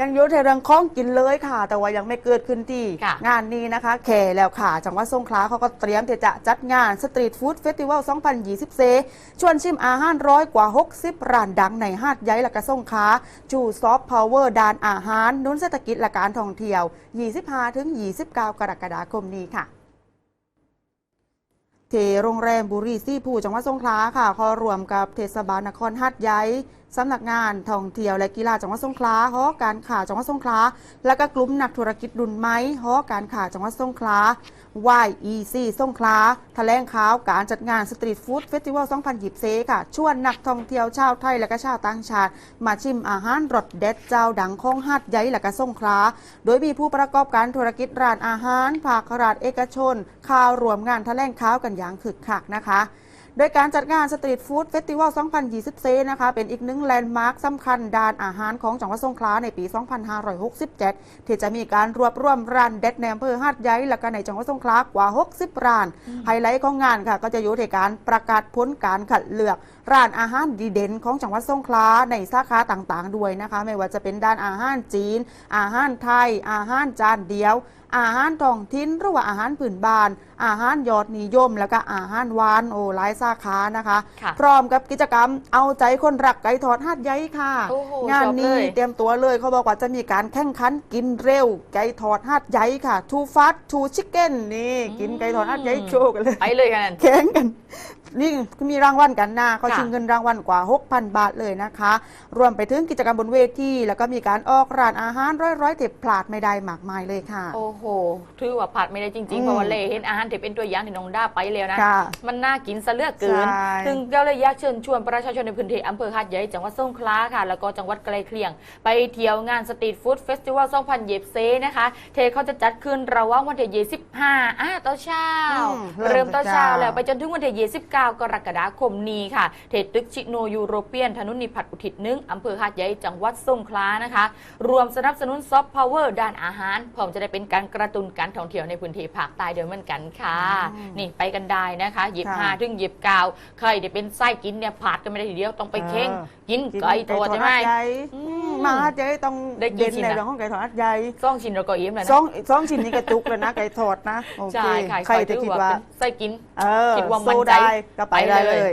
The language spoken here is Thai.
ยังอยุ่ในเรื่องของกินเลยค่ะ แต่ว่ายังไม่เกิดขึ้นที่ ค่ะ งานนี้นะคะแข่แล้วค่ะ จังหวัดสงขลาเขาก็เตรียมที่จะจัดงานสตรีทฟู้ดเฟสติวัล 2024ชวนชิมอาหารร้อยกว่า 60 ร้านดังในหาดใหญ่และก็สงขลาจูซอฟต์พาวเวอร์ดานอาหารนุนเศรษฐกิจและการท่องเที่ยว 25-29 กรกฎาคมนี้ค่ะเทโรงแรมบุรีซี่ผู้จังหวัดสงขลาค่ะขารวมกับเทศบาลนครหัดใหญ่สำนักงานท่องเที่ยวและกีฬาจังหวัดสงขลาหอการข่าวจังหวัดสงขลา และก็กลุ่มนักธุรกิจรุ่นไม้หอการข่าวจังหวัดสงขลา YEC สงขลาแถลงข่าวการจัดงานสตรีทฟู้ดเฟสติวัล 2024ค่ะ ชวนนักท่องเที่ยวชาวไทยและก็ชาวต่างชาติ มาชิมอาหารรสเด็ดเจ้าดังของหัดใหญ่และก็สงขลา โดยมีผู้ประกอบการธุรกิจร้านอาหารภาครัฐเอกชน ข่าวรวมงานแถลงข่าวกันอย่างคึกคักนะคะ โดยการจัดงานสตรีทฟู้ดเฟสติวัล 2024 นะคะ เป็นอีกหนึ่งแลนด์มาร์คสำคัญด้านอาหารของจังหวัดสงขลาในปี 2567 ที่จะมีการรวบรวมร้านเด็ดในอำเภอหาดใหญ่และก็ในจังหวัดสงขลากว่า 60 ร้าน ไฮไลท์ของงานค่ะ ก็จะอยู่ในการประกาศผลการคัดเลือกร้านอาหารดีเด่นของจังหวัดสงขลาในสาขาต่างๆ ด้วยนะคะ ไม่ว่าจะเป็นด้านอาหารจีน อาหารไทย อาหารจานเดียว อาหารท้องถิ่นหรือว่าอาหารพื้นบ้าน อาหารยอดนิยม แล้วก็อาหารหวานโอ้หลายสาขานะคะค่ะพร้อมกับกิจกรรมเอาใจคนรักไก่ทอดหาดใหญ่ค่ะโอ้โหงานชอบนี้เลยเตรียมตัวเลยเขาบอกว่าจะมีการแข่งขันกินเร็ว ไก่ทอดหาดใหญ่ค่ะ too fast too chicken นี่กินไก่ทอดหาดใหญ่โชว์กันเลยไปเลยกันนั่นแข่งกัน นี่มีรางวัลกันนะเขาค่ะชิงเงินรางวัลกว่า 6,000 บาทเลยนะคะ รวมไปถึงกิจกรรมบนเวทีแล้วก็มีการออกร้านอาหารร้อยๆเต็บพลาดไม่ได้มากมายเลยค่ะ โอ้โหถือว่าผัดไม่ได้จอืริงมๆเพราะว่าเล่เห็นอาหารที่เป็นตัวอย่างที่น้องด้าไปแล้วนะค่ะมันน่ากินซะเหลือกเกินใช่ซึ่งเราเลยอยากเชิญชวนประชาชนในพื้นที่อำเภอหาดใหญ่จังหวัดสงขลาค่ะ แล้วก็จังหวัดใกล้เคียง ไปเที่ยวงานสตรีทฟู้ดเฟสติวัล2024นะคะ เทเขาจะจัดขึ้นระหว่างวันที่25อ่าตอนเช้าอืมเริ่เริ่มมตอนเช้าเช้าแล้วไปจนถึงวันที่29กรกฎาคมนี้ค่ะเทตึกชิโนยูโรเปียนถนนนิพัฒน์อุทิศหนึ่งอำเภอหาดใหญ่จังหวัดสงขลานะคะ รวมสนับสนุนซอฟต์พาวเวอร์ด้านอาหารพร้อมจะได้เป็นการกระตุ้นการท่องเที่ยวในพื้นที่ภาคใต้เดียวเหมือนกันค่ะอืมนี่ไปกันได้นะคะหยิบค่ะห้าถึงหยิบเก้าใครเดี๋ยวเป็นไส้กินเนี่ยผาดกันไม่ได้ทีเดียวต้องไปเข่งเออกินไก่ทอดใช่ไหมหาดใหญ่อื มมาหาดใหญ่ต้องได้กี่เด่นชิ้นในอะ เรื่องของไก่ทอดหาดใหญ่ซ่องชิ้นเราก็อิ่มแล้วสอนะงสองชิ้นนี้กระจุกเลยนะ ไก่ทอดนะโอเคใช่ค่ะใครจะคิดว่า เป็นไส้กิน เออคิดว่ามั่นสู้ใจได้ก็ไปได้ไปเลเลยย